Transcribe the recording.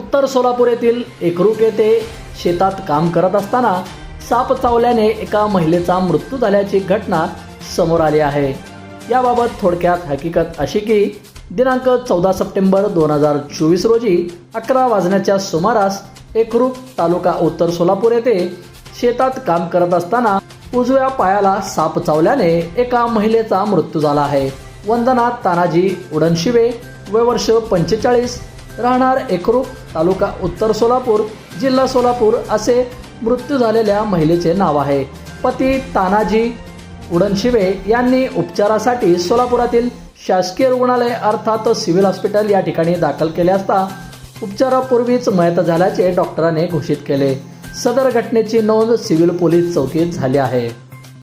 उत्तर सोलापूर येथील एकरूप येथे शेतात काम करत असताना साप चावल्याने एका महिलेचा मृत्यू झाल्याची घटना समोर आली आहे. याबाबत थोडक्यात हकीकत अशी की दिनांक चौदा सप्टेंबर दोन हजार चोवीस रोजी अकरा वाजण्याच्या सुमारास एकरूप तालुका उत्तर सोलापूर येथे शेतात काम करत असताना उजव्या पायाला साप चावल्याने एका महिलेचा मृत्यू झाला आहे. वंदना तानाजी उडनशिवे वय वर्ष पंचेचाळीस राहणार एकरूप तालुका उत्तर सोलापूर जिल्हा सोलापूर असे मृत्यू झालेल्या महिलेचे नाव आहे. पती तानाजी उडनशिवे यांनी उपचारासाठी सोलापुरातील शासकीय रुग्णालय अर्थात सिव्हिल हॉस्पिटल या ठिकाणी दाखल केले असता उपचारापूर्वीच मयत झाल्याचे डॉक्टरांनी घोषित केले. सदर घटनेची नोंद सिव्हिल पोलीस चौकीत झाली आहे.